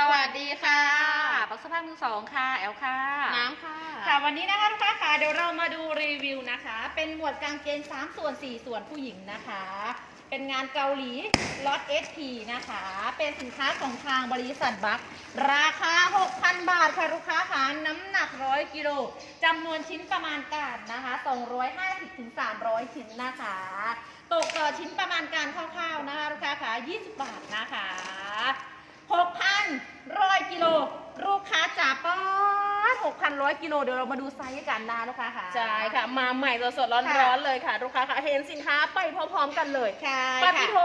สวัสดีค่ะ ปักสภาพมือสองค่ะ แอลค่ะ น้ำค่ะ ค่ะ วันนี้นะคะลูกค้าค่ะ เดี๋ยวเรามาดูรีวิวนะคะ เป็นหมวดกางเกง3ส่วน 4 ส่วนผู้หญิงนะคะ เป็นงานเกาหลีล็อต SP นะคะ เป็นสินค้าของทางบริษัทบัคราคา 6,000 บาทค่ะลูกค้าค่ะ น้ำหนัก 100 กิโลจำนวนชิ้นประมาณการนะคะ 250ถึง300 ชิ้นนะคะ ตกต่อชิ้นประมาณการคร่าวๆนะคะลูกค้าค่ะ 20 บาทนะคะ 6,000ร้อยกิโลลูกค้าจ๋าป้อน6,100กิโลเดี๋ยวเรามาดูไซส์กันนะลูกค้าค่ะใช่ค่ะ มาใหม่สดๆร้อนๆเลยค่ะ ลูกค้าค่ะเห็นสินค้าไปพร้อมๆกันเลยใช่ปค่ะฏิโท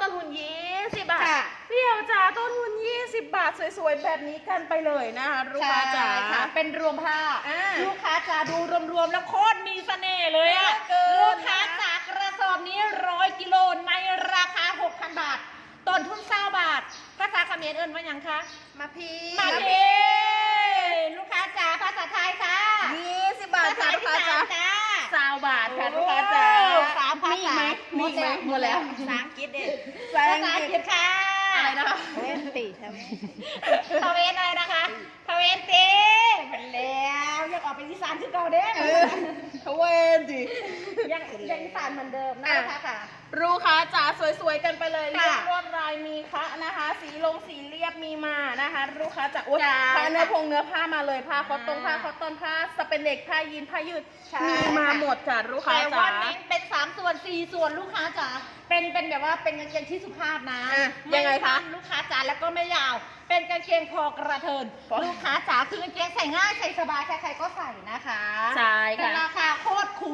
ต้นทุนยี่สิบบาทค่ะเปรี้ยวจ้าต้นทุนยี่สิบบาทสวยๆแบบนี้กันไปเลยนะคะลูกค้าจ๋าใช่ค่ะ เป็นรวมผ้าอ่าลูกค้าจ๋าดูรวมๆแล้วโคตรมีเสน่ห์เลยอะเกินลูกค้าจ๋ากระสอบนี้ร้อยกิโลในราคา 6,000 บาท ต้นทุนเศร้าบาท ภาษา เขมรเอิ้นว่าหยังคะมาพีมาเพลูกค้าจ๋าภาษาไทยค่ะยี่สิบบาทภาษาค่ะลูอีกค้าสาจ๋านจ้าสาวบาทค่ะลูกค้าจ๋าโอ้สามภาษามีอีกไหมมีอีกไหมหมดแล้วภาษาอังกฤษเด็ภาษาภาอังษากอังฤกฤษษค่ะอะไรนะคะเวนตีใช่ไหมทเวนอะไรนะคะทเวนตีเป็นแล้วยังออกไปอีสานที่เก่าเด้เออทเวนดิยังยังอีสานเหมือนเดิมนะอะคะค่ะ ลูกค้าจ๋าสวยๆกันไปเลยค่ะเรียบรวดลายมีคะนะคะ สีลงสีเรียบมีมานะคะ ลูกค้าจ๋าอุ๊ยจ้าผ้าเนื้อพงเนื้อผ้ามาเลยผ้าคอตตงอ่าผ้าคอตตอนผ้าสเปนเด็กผ้ายีนผ้ายืดใช่มีมาหมดจ้ะลูกค้าแต่จ๋าว่าเน้นเป็นสามส่วนสี่ส่วนลูกค้าจ๋าเป็นเป็นแบบว่าเป็นกางเกงที่สุภาพนะอะม่ยังไงคะสั้นลูกค้าจ๋าแล้วก็ไม่ยาว เป็นกางเกงคอกระเทินพอลูกค้าจ๋าคือกางเกงใส่ง่ายใส่สบายใครๆก็ใส่นะคะใช่เป็นค่ะราคาโคตรคุ้ม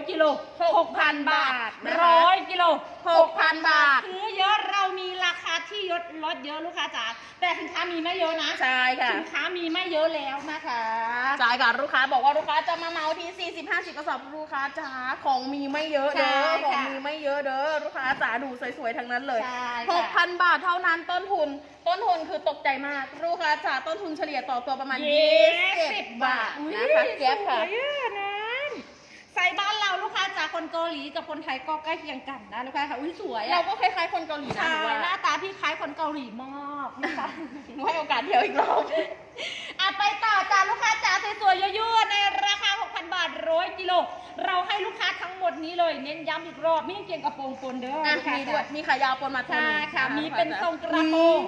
อะโอ้โหร้อยกิโลหกพันบาทนะคะร้อยกิโลหกพันบาท ซื้อเยอะเรามีราคาที่ยดลดเยอะลูกค้าจ๋าแต่สินค้ามีไม่เยอะนะใช่ค่ะสินค้ามีไม่เยอะแล้วนะคะใช่ค่ะลูกค้าบอกว่าลูกค้าจะมาเมาที่40 50กระสอบลูกค้าจ๋าของมีไม่เยอะเด้อใช่ของค่ะมีไม่เยอะเด้อลูกค้าจ๋าดูสวยๆทั้งนั้นเลยใช่หค่ะกพันบาทเท่านั้นต้นทุน ต้นทุนคือตกใจมากลูกค้าจ๋าต้นทุนเฉลี่ยต่อตัวประมาณ20บาทนะคะแก๊ปค่ะ สวยอะนะใส่บ้าน เราลูกค้าจากคนเกาหลีกับคนไทยก็ใกล้เคียงกันนะลูกค้าค่ะอุ้ยสวยเราอะก็คล้ายๆคนเกาหลีนะใช่หนูว่าหน้าตาพี่คล้ายคนเกาหลีมากนะคะ หนูให้โอกาสเที่ยวอีกรอบ อะไปต่อจ้าลูกค้าจ๋าสวยๆยั่วๆในราคา 6,000 บาทร้อยกิโล เราให้ลูกค้าทั้งหมดนี้เลย เน้นย้ำอีกรอบมีกางเกงกระโปรงปนเด้ออะลูกค้ามีด้วย จ๋ามีขายาวปนมาตัวใช่หนึงค่ะนมีเป็นทรงกระโปรง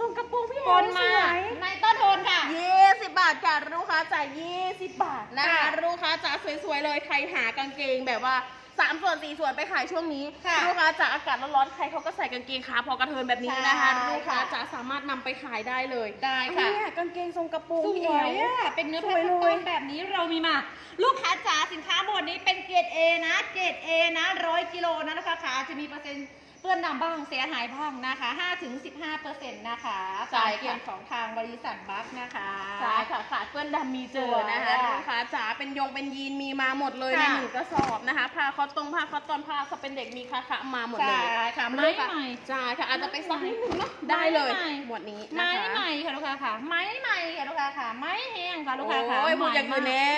ทรงกระโปรงพี่ปนมาสวยในต้นโทนค่ะ ยี่สิบบาทจ้ะลูกค้า จ่ายยี่สิบบาทนะคะค่ะลูกค้าจ๋าสวยๆเลยใครหากางเกงแบบว่าสามส่วนสี่ส่วนไปขายช่วงนี้ค่ะลูกค้าจ๋าอากาศร้อนๆใครเขาก็ใส่กางเกงขาพอกระเทินแบบนี้นะคะใช่ลูกค้าค่ะจ๋าสามารถนำไปขายได้เลยได้ค่ะเนี่ยกางเกงทรงกระโปรงสพี่วแอลยอะเป็นเนื้อสผ้าวยสเลยปอนแบบนี้เรามีมา ลูกค้าจ๋าสินค้าหมดนี้เป็นเกรด A นะ เกรด A นะร้อยกิโลนะนะคะขาจะมีเปอร์เซ็นต์ เปื้อนดำบ้างเสียหายบ้างนะคะ5ถึง15เปอร์เซ็นต์นะคะใช่ตามค่ะ เกณฑ์ของทางบริษัทบัคนะคะ ใช่ค่ะขาดเปื้อนดำมีเจอนะคะสวยอะลูกค้าจ๋าเป็นยงเป็นยีนมีมาหมดเลยในค่ะ หนึ่งกระสอบนะคะผ้าคอตตงผ้าคอตตอนผ้าสเป็นเด็กมีคาคะมาหมดเลยใช่ค่ะลูไม้กค้าใหม่ ใช่ค่ะอาจจะไปซักนิดนึงเนาะไม้ได้เลยใหม่ หมวดนี้นะไม้คะใหม่ค่ะลูกค้าค่ะ ไม้ใหม่ค่ะลูกค้าค่ะ ไม้แห้งค่ะลูกค้าค่ะโอ้ยพูดอย่างอื่นแน่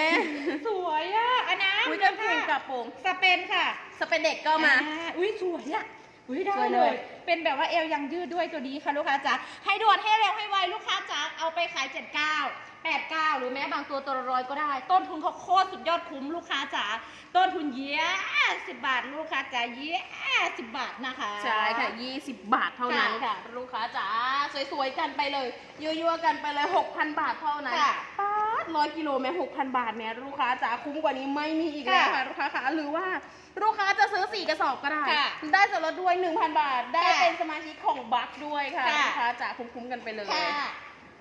สวยอะอันนั้นอุ้ยกางเกงกระโปรงสเปนค่ะสเป็นเด็กก็มา อ่อุ้ยสวยอะ อุ้ยได้สวยเลเลยยเป็นแบบว่าเอวยังยืดด้วยตัวนี้ค่ะลูกค้าจ๋า ให้ด่วนให้เร็วให้ไวลูกค้าจ๋า เอาไปขาย 79 89 หรือแม้บางตัวตัวละร้อยก็ได้ ต้นทุนเขาโคตรสุดยอดคุ้มลูกค้าจ๋า ต้นทุนเยี่ยสิบบาทลูกค้าจ๋าเยี่ยสิบบาทนะคะ ใช่ค่ะ 20 บาทเท่านั้นค่ะค่ะลูกค้าจ๋า สวยๆกันไปเลยยั่วๆกันไปเลย 6,000 บาทเท่านั้นค่ะป้าด ร้อยกิโลแม่6,000บาทแม่ลูกค้าจ๋าคุ้มกว่านี้ไม่มีอีกแล้วค่ะค่ะลูกค้าค่ะหรือว่าลูกค้าจะซื้อ4กระสอบก็ได้ ค่ะได้ส่วนลดด้วย1,000บาท ได้ค่ะเป็นสมาชิกของบัคด้วยค่ะค่ะ ลูกค้าจ๋าคุ้มๆกันไปเลย ค่ะ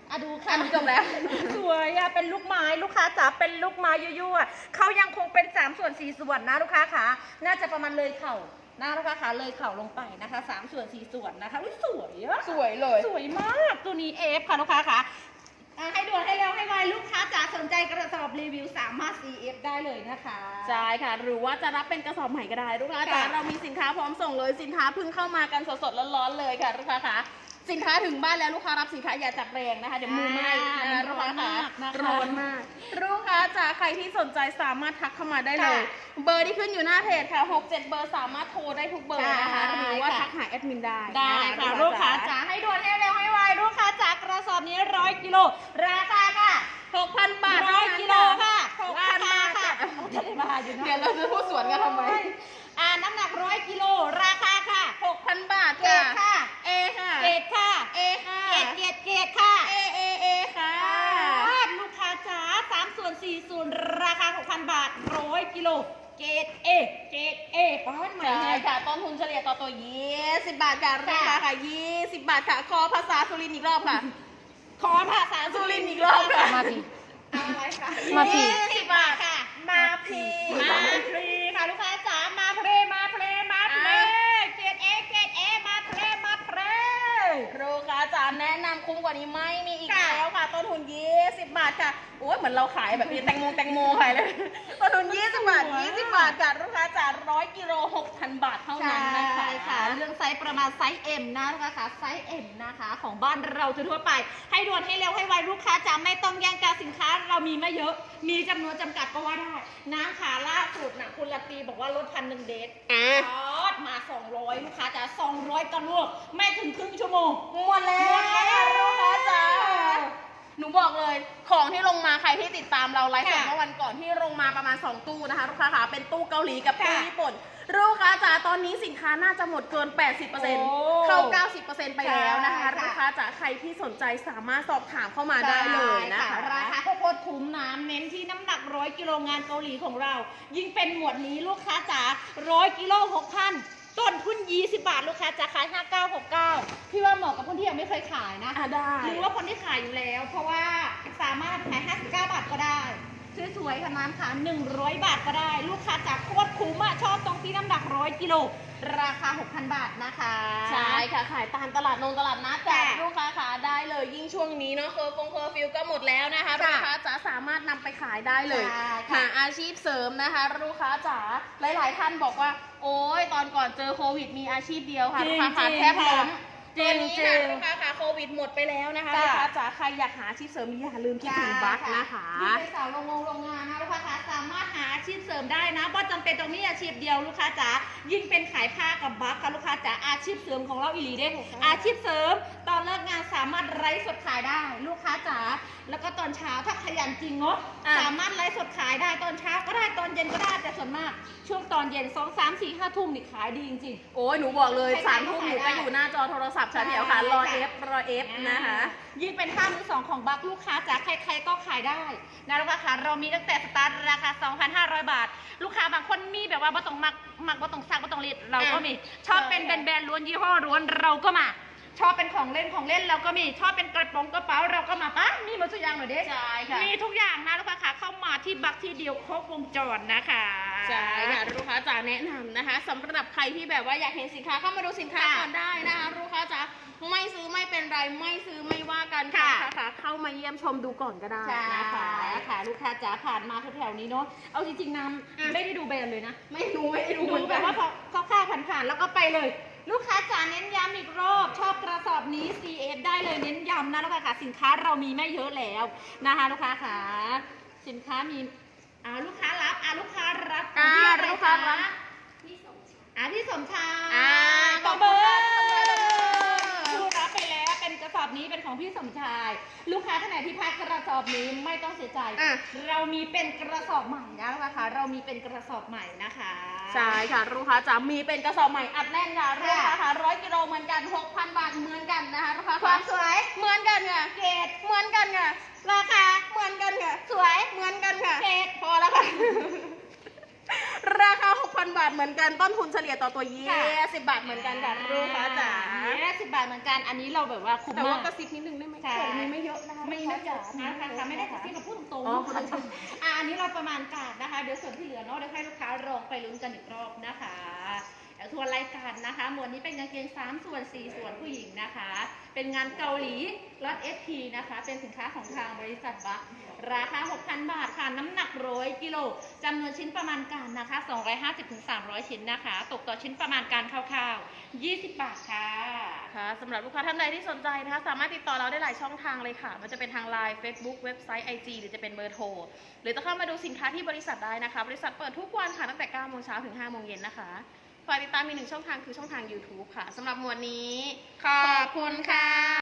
อะดูค่ะ อันนี้จบแล้ว สวยอะเป็นลูกไม้ลูกค้าจ๋าเป็นลูกไม้ยั่วๆเขายังคงเป็น 3 ส่วน 4 ส่วนนะลูกค้าขาน่าจะประมาณเลยเข่านะลูกค้าขาเลยเข่าลงไปนะคะ 3 ส่วน 4 ส่วนนะคะอุ้ยสวยอะ สวยเลย สวยมากตัวนี้เอฟค่ะลูกค้าขาอะ ให้ด่วนให้เร็วให้ไวลูกค้าจ๋าสนใจกระสอบรีวิวสามารถ CF ได้เลยนะคะ ใช่ค่ะ หรือว่าจะรับเป็นกระสอบใหม่ก็ได้ลูกค้าจ๋าค่ะ เรามีสินค้าพร้อมส่งเลยสินค้าเพิ่งเข้ามากันสดๆร้อนๆเลยค่ะลูกค้าค่ะสินค้าถึงบ้านแล้วลูกค้ารับสินค้าอย่าจับแรงนะคะเดี๋ยวมือไหม้นะคะลูกค้าค่ะร้อนมาก ลูกค้าจ๋าใครที่สนใจสามารถทักเข้ามาได้เลย เบอร์ที่ขึ้นอยู่หน้าเพจค่ะ6 7เบอร์สามารถโทรได้ทุกเบอร์นะคะหรือว่าทักหาแอดมินได้ได้นค่ะลูกค้าจ๋าให้ด่วนให้เร็วให้ไวลูกค้าจ๋าก โล ราคาค่ะ6,000บาทร้อยกิโลค่ะ6,000ราบาคาทค่ะค่ะจะได้มาอยู่นะเดี๋ยวเราจะพูดสวนกันทำไมอ่าน้ำหนักร้อยกิโลราคาค่ะ6,000บาทเกรค่ะดค่ะเอค่ะเกรดค่ะเอค่ะเกรดเกรดเกรดค่ะเอเอเอค่ะลูกค้าจ๋าสามส่วนสี่ส่วนราคา6,000บาทร้อยกิโลเกรดเอเกรดเอป้อนใหม่ใช่เลยค่ะ ต้นทุนเฉลี่ยต่อตัว20บาทค่ะราคาค่ะ20บาทค่ะคอภาษาสุรินทร์อีกรอบค่ะ ขอภาษาสุรินทร์อีกรอบค่ะมาพี่ เอาอะไรคะมาพีสิบบาทค่ะ มาพีมาพรีค่ะลูกค้าจ๋ามาเพลมาเพลมาเพลเกรดเอเกรดเอมาเพลมาเพลลูกค้าจ๋าแนะนำคุ้มกว่านี้ไม่มีอีกค่ะแล้วค่ะ ต้นทุน20บาทค่ะ โอ้ยเหมือนเราขายแบบนี้แตงโมแตงโมขายเลย ต้นทุน20บาท20บาทค่ะลูกค้าจ๋า100กิโล6,000บาทเท่านั้นนะคะ ใช่ค่ะเรื่อง ไซส์ประมาณไซส์ M นะลูกค้าค่ะไซส์ M นะคะ ของบ้านเราทั่วๆไป ให้ด่วนให้เร็วให้ไวลูกค้าจ๋าไม่ต้องแย่งกันสินค้าเรามีไม่เยอะ มีจำนวนจำกัดก็ว่าได้น้ำขาล่าสุดนะคุณลาตรีบอกว่าลดพันหนึ่งเดทอะทอดมา 200 ลูกค้าจ๋า200กระลวกไม่ถึงครึ่งชั่วโมงหมดแล้ว หมดแล้ว ลูกค้าจ๋าหนูบอกเลย ของที่ลงมา ใครที่ติดตามเราไลฟ์สดค่ะเมื่อวันก่อนที่ลงมาประมาณ 2 ตู้นะคะลูกค้าขาเป็นตู้เกาหลีกับตู้ค่ะญี่ปุ่นลูกค้าจ๋าตอนนี้สินค้าน่าจะหมดเกินโอ้80%เข้า 90%ไปแล้วนะคะใช่ค่ะ ลูกค้าจ๋าใครที่สนใจสามารถสอบถามเข้ามาได้เลยนะคะ ราคาโคตรคุ้มน้ำเน้นที่น้ำหนักร้อยกิโลงานเกาหลีของเรา ยิ่งเป็นหมวดนี้ลูกค้าจ๋าร้อยกิโลหกพันต้นทุน20 บาทลูกค้าจะขาย5969พี่ว่าเหมาะกับคนที่ยังไม่เคยขายนะ อะได้ หรือว่าคนที่ขายอยู่แล้ว เพราะว่า สามารถขาย 59 บาทก็ได้สวยๆค่ะน้ำค่ะ 100 บาทก็ได้ ลูกค้าจากโคตรคุ้มอะชอบตรงที่น้ำหนักร้อยกิโลราคา 6,000 บาทนะคะ ใช่ค่ะ ขายตามตลาดนงตลาดนัดแต่ค่ะลูกค้าขาได้เลยยิ่งช่วงนี้เนาะเคอร์ฟงเคอร์ฟิวก็หมดแล้วนะคะค่ะลูกค้าจ๋าสามารถนำไปขายได้เลยใช่ค่ะหาอาชีพเสริมนะคะ ลูกค้าจ๋าหลาย ๆ ท่านบอกว่า โอ้ยตอนก่อนเจอโควิดมีอาชีพเดียวค่ะจริลูงกค้าขาจริงแทบล้มค่ะตอนนี้จริค่ะงลูกค้าขาโควิดหมดไปแล้วนะคะค่ะลูกค้าจ๋าใครอยากหาอาชีพเสริมอย่าลืมคิดถึงบัคนะคะ ที่เป็นสาวโรงงานโรงงานนะลูกค้าจ๋าสามารถหาอาชีพเสริมได้นะบ่จำเป็นตรงนี้อาชีพเดียวลูกค้าจ๋ายิ่งเป็นขายผ้ากับบัคค่ะลูกค้าจ๋าอาชีพเสริมของเราอีหลีเด้อาชีพเสริม ตอนเลิกงานสามารถไลฟ์สดขายได้ ลูกค้าจ๋าแล้วก็ตอนเช้าถ้าขยันจริงเนาะอะ สามารถไลฟ์สดขายได้ตอนเช้าก็ได้ตอนเย็นก็ได้แต่ส่วนมาก ช่วงตอนเย็นสองสามสี่ห้าทุ่มนี่ขายดีจริงๆโอ้ยหนูบอกเลยใครๆสามทุ่มหนูก็ก็ขายได้อยู่หน้าจอโทรศัพท์ค่ะพี่เอ๋ค่ะ รอเอฟรอเอฟนะคะ ยิ่งเป็นผ้ามือสองของบัคลูกค้าจ๋าใครๆก็ขายได้นะลูกค้าค่ะเรามีตั้งแต่สตาร์ทราคา 2,500 บาท ลูกค้าบางคนมีแบบว่าบ่ต้องมักมักบ่ต้องซักบ่ต้องรีดเราก็มีชอบเป็นใช่แบรนด์ๆล้วนยี่ห้อล้วนเราก็มา ชอบเป็นของเล่นของเล่นเราก็มีชอบเป็นกระโปรงกระเป๋าเราก็มาปะมีหมดทุกอย่างเลยเด้ใช่ค่ะมีทุกอย่างนะลูกค้าค่ะเข้ามาที่บัคที่เดียวครบวงจรนะคะใช่ค่ะลูกค้าจ๋าแนะนำนะคะสำหรับใครที่แบบว่าอยากเห็นสินค้าเข้ามาดูสินค้าค่ะก่อนได้นะคะลูกค้าจ๋าไม่ซื้อไม่เป็นไรไม่ซื้อไม่ว่ากันค่ะค่ะค่ะเข้ามาเยี่ยมชมดูก่อนก็ได้ใช่นะคะค่ะลูกค้าจ๋าผ่านมาแถวๆนี้เนาะเอาจริงๆน้อะำไม่ได้ดูแบรนด์เลยนะ ไม่รู้ไม่รู้ดูเหมือนแบกับนว่าพอเขาค่าผ่านๆแล้วก็ไปเลย ลูกค้าจ๋าเน้นย้ำอีกรอบชอบกระสอบนี้ CF ได้เลยเน้นย้ำนะลูกค้าค่ะสินค้าเรามีไม่เยอะแล้วนะคะลูกค้าค่ะสินค้ามีอ่าลูกค้ารับอ่าลูกค้ารับอ่าพี่ะไลูกค้ารับจ๊ะอ่าพี่สมชายอ่าขอบคุณขอบค่ะคุณค่ะ ลูกรับไปแล้วเป็นกระส อบนี้เป็นของพี่สมชาย ลูกค้าท่านไหนที่พลาดกระสอบนี้ไม่ต้องเสียใจ อะ เรามีเป็นกระสอบใหม่นะลูกค้าค่ะเรามีเป็นกระสอบใหม่นะคะใช่ค่ะ ลูกค้าจ๋ามีเป็นกระสอบใหม่อัดแน่นค่ะลูกค้าค่ะค่ะร้อยกิโลเหมือนกัน6,000บาทเหมือนกันนะคะลูกค้าความสวยเหมือนกันค่ะเกรดเหมือนกันค่ะราคาเหมือนกันค่ะ สวย เหมือนกันค่ะ เกรด พอแล้วค่ะ ราคา 6,000 บาท เหมือนกันต้นทุนเฉลี่ยต่อตัวยี่ ค่ะสิบบาทเหมือนกันค่ะลูกค้าจ๋าเนี่ยสิบบาทเหมือนกัน อันนี้เราแบบว่าคุ้มแต่มาว่าก กระซิบนิดนึงได้ไหมค่ะ ของมีไม่เยอะนะคะไม่ไม่เยอะนะคะค่ะไม่ได้ค่ะที่เราพูดตรงอ๋อๆนะคะอะอันนี้เราประมาณการนะคะ เดี๋ยวส่วนที่เหลือเนาะเดี๋ยวให้ลูกค้าลองไปลุ้นกันอีกรอบนะคะเดี๋ยวทวนรายการนะคะ หมวดนี้เป็นกางเกง3ส่วน 4 ส่วนผู้หญิงนะคะ เป็นงานเกาหลีรถ SP นะคะ เป็นสินค้าของทางบริษัทบัค ราคา 6,000 บาทค่ะ น้ำหนักร้อยกิโลจำนวนชิ้นประมาณการนะคะ 250-300 ชิ้นนะคะ ตกต่อชิ้นประมาณการคร่าวๆ 20 บาทค่ะ ค่ะสำหรับลูกค้าท่านใดที่สนใจนะคะ สามารถติดต่อเราได้หลายช่องทางเลยค่ะ มันจะเป็นทางไลน์ Facebook เว็บไซต์ IG หรือจะเป็นเบอร์โทร หรือจะเข้ามาดูสินค้าที่บริษัทได้นะคะ บริษัทเปิดทุกวันค่ะตั้งแต่9โมงเช้าถึง5โมงเย็นนะคะฝากติดตามมีหนึ่งช่องทางคือช่องทาง YouTube ค่ะสำหรับหมวดนี้ ขอบคุณค่ะ